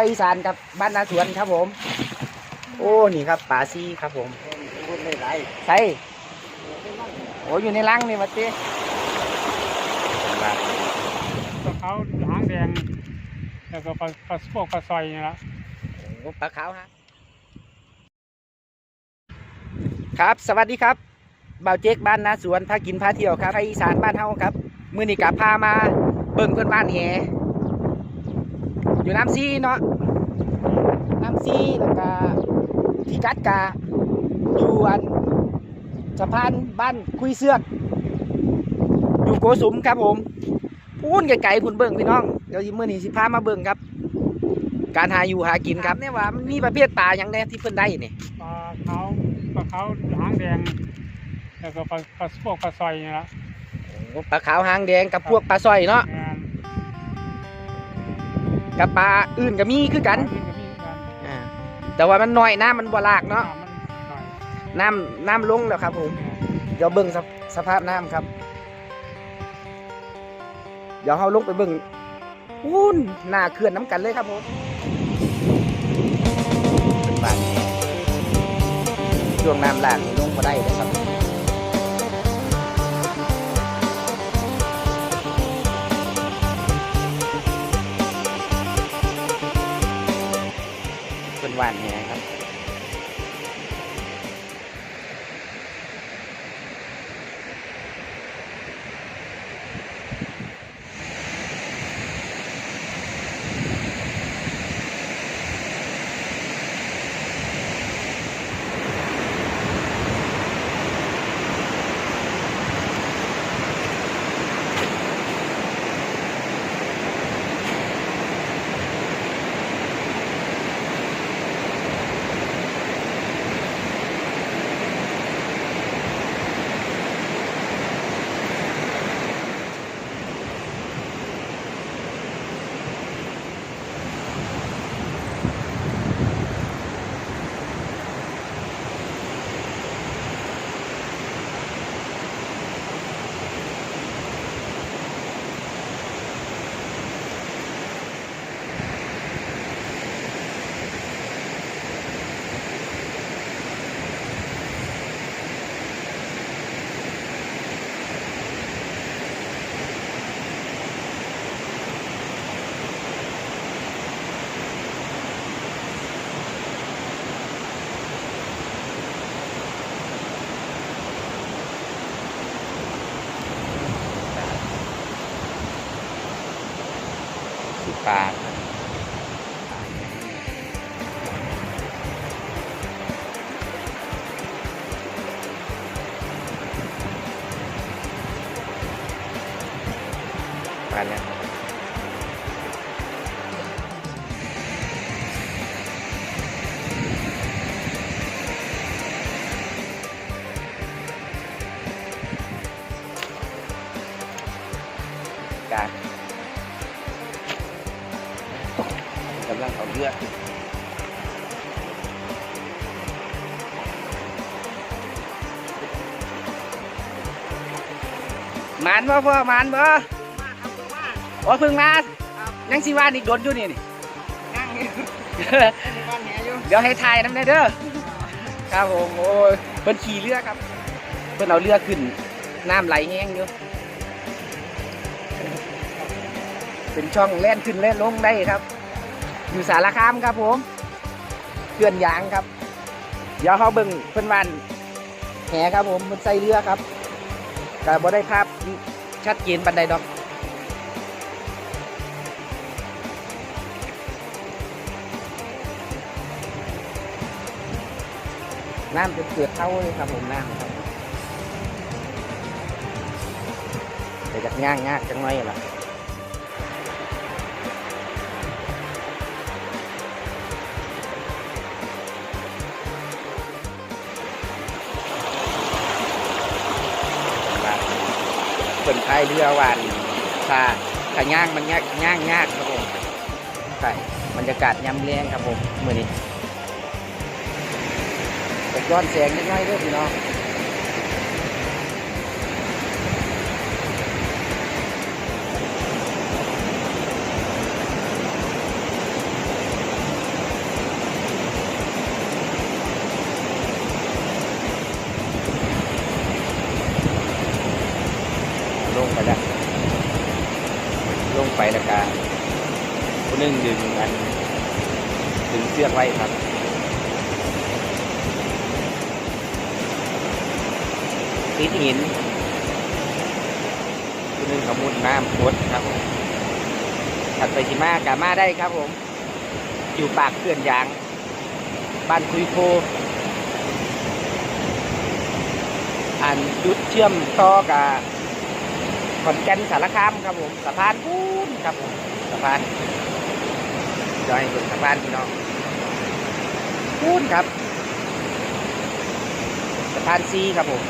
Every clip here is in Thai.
าคอีสานกับบ้านนาสวนครับผม โอ้นี่ครับป่าซีครับผมพูดไม่ไรใช่โอ้อยู่ในรังนี่มาเต้ปลาเขาหางแดงแล้วก็ปลาปลาพวกปลาซอยนี่ละปลาขาวฮะครับ สวัสดีครับบ่าวเจ๊กบ้านนาสวนพากินพาเที่ยวครับภาคอีสานบ้านเฮาครับ มื้อนี้กับพามาเบิ่งเพื่อนบ้านแห อยู่น้ำซีเนาะน้ำซีแล้วก็ที่กัดกาอยู่อันสะพานบ้านคุยเสือกอยู่โกสุมครับผมพูนไกลๆพุ่นเบิ่งพี่น้องเดี๋ยวมื้อนี้สิพามาเบิ่งครับ การหาอยู่หากินครับเนี่ยว่ามันมีประเภทปลาอย่างแน่ที่เพิ่นได้นี่ปลาเขาปลาเขาหางแดงแล้วก็ปลาปลาพวกปลาซอยนี่ละปลาขาวหางแดงกับพวกปลาสร้อยเนาะงาน กับปลาอื่นก็มีคือกันกินก็มีกันอ่าแต่ว่ามันน้อยน้ำมันบ่ลากเนาะน้ำมันหน่อยน้ำน้ำลงแล้วครับผมเดี๋ยวเบิ่งสภสภาพน้ำครับ เดี๋ยวเฮาลงไปเบิ่งอู้นหน้าเขื่อนน้ำกันเลยครับผมเป็นบ้านแหช่วงน้ำหลากนี่ลงมาได้เลยครับ สิปลาป หมานบ่พ่อหมานบ่โอ้เพิ่งมายังสิว่าอีกโดนอยู่นี่นี่นั่งอยู่บ้านแหอยู่เดี๋ยวให้ทายน้ำได้เด้อครับผมโอ้ยเพิ่นขี่เรือครับ เพิ่นเอาเรือขึ้นน้ำไหลแห้งอยู่เป็นช่องแล่นขึ้นแล่นลงได้ครับ อยู่สารคามครับผมเขื่อนยางครับ เดี๋ยวเขาเบิ่งเพิ่นวานแหครับผมมันใส่เรือครับ แต่บ่ได้ภาพชัดเจนปันใดดอกน้ำจะเกิดเท่าเลยครับผมน้ำครับแต่จากง่างยายจังไงล่ะ คนพายเรือวานถ้าถ้าย่างมันยากย่างยากครับผมใช่บรรยากาศยำแรงครับผมเมื่อนี้แต่ย้อนแสงนิดหน่อยด้วยพี่น้องกันดึงเชือกไว้ครับ ติดหินตัวหนึงขมุดน้ำพดครับผมถัดไปที่มากามาได้ครับผม อยู่ปากเขื่อนยาง บ้านคุยโคอันจุดเชื่อมต่อกับขอนแก่นสารคามครับผมสะพานพูนครับผมสะพานจอยบนสะพานพี่น้องพูนครับสะพานซีครับผม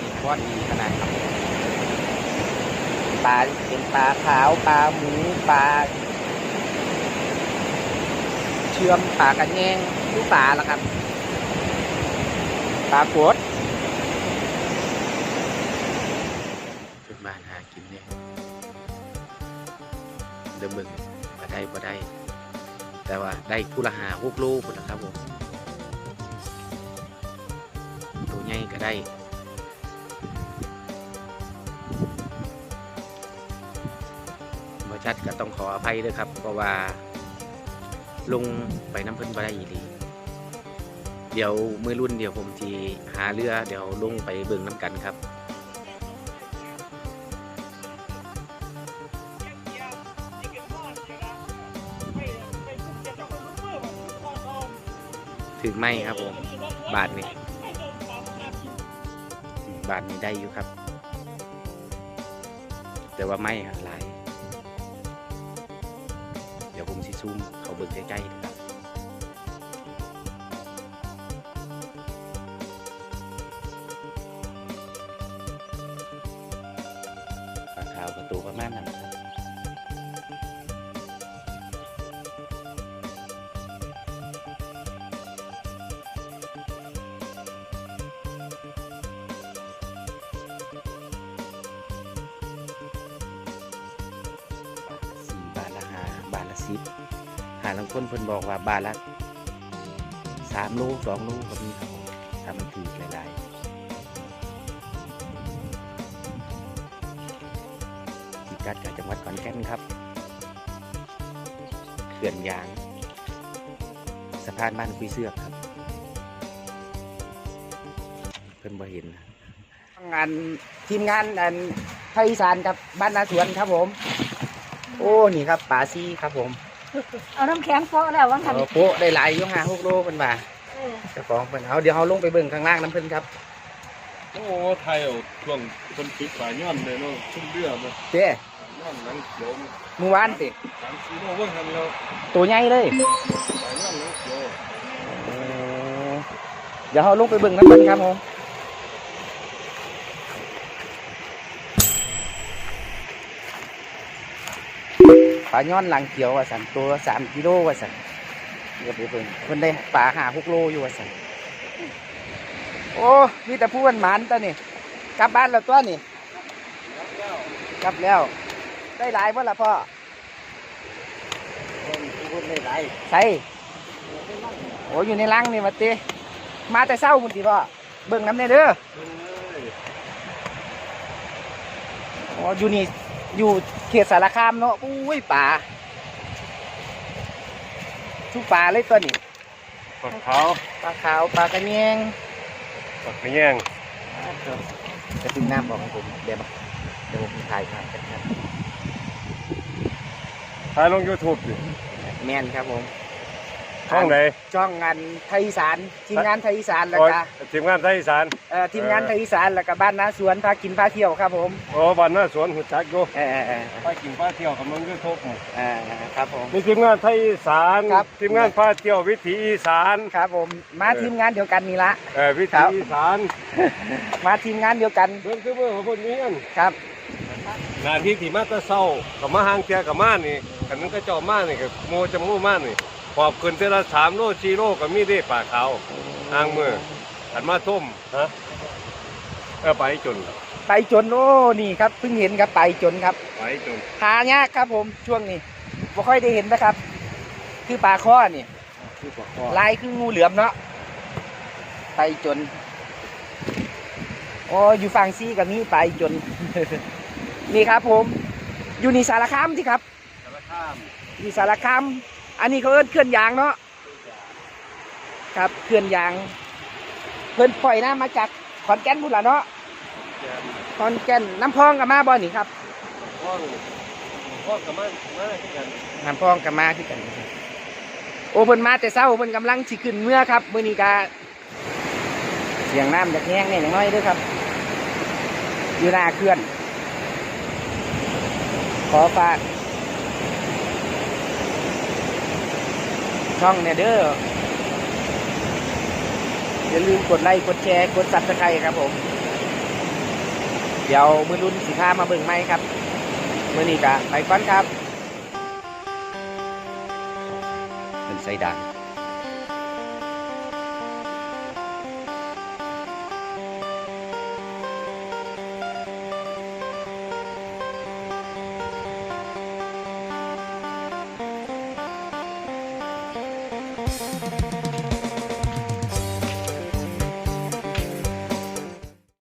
ปลาที่พอดีขนาดครับปลาเป็นปลาขาวปลาหมูปลา เชื่อมปลากระแยงทุกปลาละครับ ปลากดขึ้นบ้าหากินเนี่ยเดิมเบิ่งมาได้มาได้ แต่ว่าได้ผู้ละหาหกลพุ่นนะครับผมตัวใหญ่ก็ได้ัดก็ต้องขออภัยด้วยครับ เพราะว่าลงไปน้ำเพิ่นบ่ได้อีหลีเดี๋ยวมือรุ่นเดี๋ยวผมทีหาเรือเดี๋ยวลงไปเบิ่งน้ำกันครับถึงไหมครับผม บาทนี้บาทนี้ได้อยู่ครับ แต่ว่าไม่ครับหลาย ซูมเขาเบิ่งใกล้ๆนะครับปลาคาประตูประมาณนั้น สิบหาลังคนเพิ่นบอกว่าบาทละสามโลสองโลก็มีครับผมถ้ามันถือหลายๆพิกัดกับจังหวัดขอนแก่นครับเขื่อนยางสะพานบ้านคุยเสือครับ เพิ่นบ่เห็นนะ งานทีมงานอันภาคอีสานกับบ้านนาสวนครับผม โอ้นี่ครับป่าซีครับผมเอาน้ำแข็งโปะแล้ววังคันเอาโปะได้หลายอยู่ห้าหกโลเพิ่นว่าเจ้าของเพิ่นเอาเดี๋ยวเราลงไปเบิ่งข้างล่างน้ำเพิ่นครับโอ้ไทยเอาช่วงคนปิดฝาย้อนเลยเนาะชุ่มเรือมาเจ้ย้อนหลังเขียวมาเมื่อวานติสามสี่โลเบิ่งทันแล้วตัวใหญ่เลยฝาย้อนหลังเขียวเดี๋ยวเราลงไปเบิ่งน้ำเพิ่นครับผม ปลาย้อนหลังเขียวว่าสันตัวสามกิโลว่าสันเดี๋ยวไปเบิ่งเพิ่นได้ปลาหาหกโลอยู่ว่าสันโอ้มีแต่ผู้วันหมานตัวนี่กลับบ้านแล้วตัวนี่กลับแล้ว ได้หลายบ่ล่ะพ่อคนพูดได้หลายใส่โอ้อยู่ในรังนี่มาติมาแต่เศร้าคุณติพ่อเบิ่งน้ำเนี่ยเด้อโอ้อยู่นี่ อยู่เขตสารคามเนาะอุ้ยป่าทุกป่าเลยตัวนี้ปลาขาวปลาขาวปลากระเนียงปลากระแยงจะถึงน้ำบอกของผมเดี๋ยวมาเดี๋ยวผมถ่ายภาพกันครับถ่ายลงยูทูบดิแมนครับผม ช่องไหนช่องงานไทยอีสานทีมงานไทยอีสานแล้วโอ้ยก็ทีมงานไทยอีสานเอ่อทีมงานไทยอีสานแล้วก็บ้านนาสวนพากินพาเที่ยวครับผมโอ้บ้านหน้าสวนหุ่นจักอยู่เออเออเออไปกินปลาเที่ยวกับมึงยูทูบเออครับผมมีทีมงานไทยอีสานครับทีมงานพาเที่ยววิถีอีสานครับผมมาเออทีมงานเดียวกันนี่ละเออวิครัถีบอีสานมาทีมงานเดียวกันเบิ่งคือเบิ่งของคนนี้อันครับงานที่ที่มาแตะเศร้ากับมาหางเทียกับมานี่กันนั้นก็เจามานี่กับโมจมูมานี่ ขอบขึ้นเทอละสามโลสี่โลก็มีได้ป่าขาวหางมือขันมาทุ่มฮะเออไปจนไปจนโอ้นี่ครับเพิ่งเห็นครับไปจนครับไปจนหายากครับผมช่วงนี้บ่ค่อยได้เห็นนะครับ คือปลาข้อนี่คือปลาคอลายคืองูเหลือมเนาะไปจนโอ้อยู่ฝั่งซีกับนี้ไปจน นี่ครับผม อยู่นี่สารคามที่ครับข้ามอยู่สารคาม อันนี้เขาเอิ้นเคลื่อนยางเนาะครับเคลื่อนยาง เพิ่นปล่อยน้ำมาจากขอนแก่นพุ่นละเนาะแกนขอนแก่นน้ำพองกับมาบ่นี่ครับห้องห้องกับมันมาที่กันน้ำพองกับมาคือกัน โอ้เพิ่นมาแต่เช้าเพิ่นกำลังสิขึ้นเมื่อครับมื้อนี้กาเสียงน้ำจากแห้งเนี่ยอย่างน้อยเด้วยครับอยู่หน้าเคลื่อน ขอฝาก ช่องเนี่ยเด้ออย่าลืมกดไลค์กดแชร์กดซับสไครต์ครับผม เดี๋ยวมือรุ่นสิพามาเบิ่งไหมครับมือนี้กะไปก่อนครับเป็นไซดัง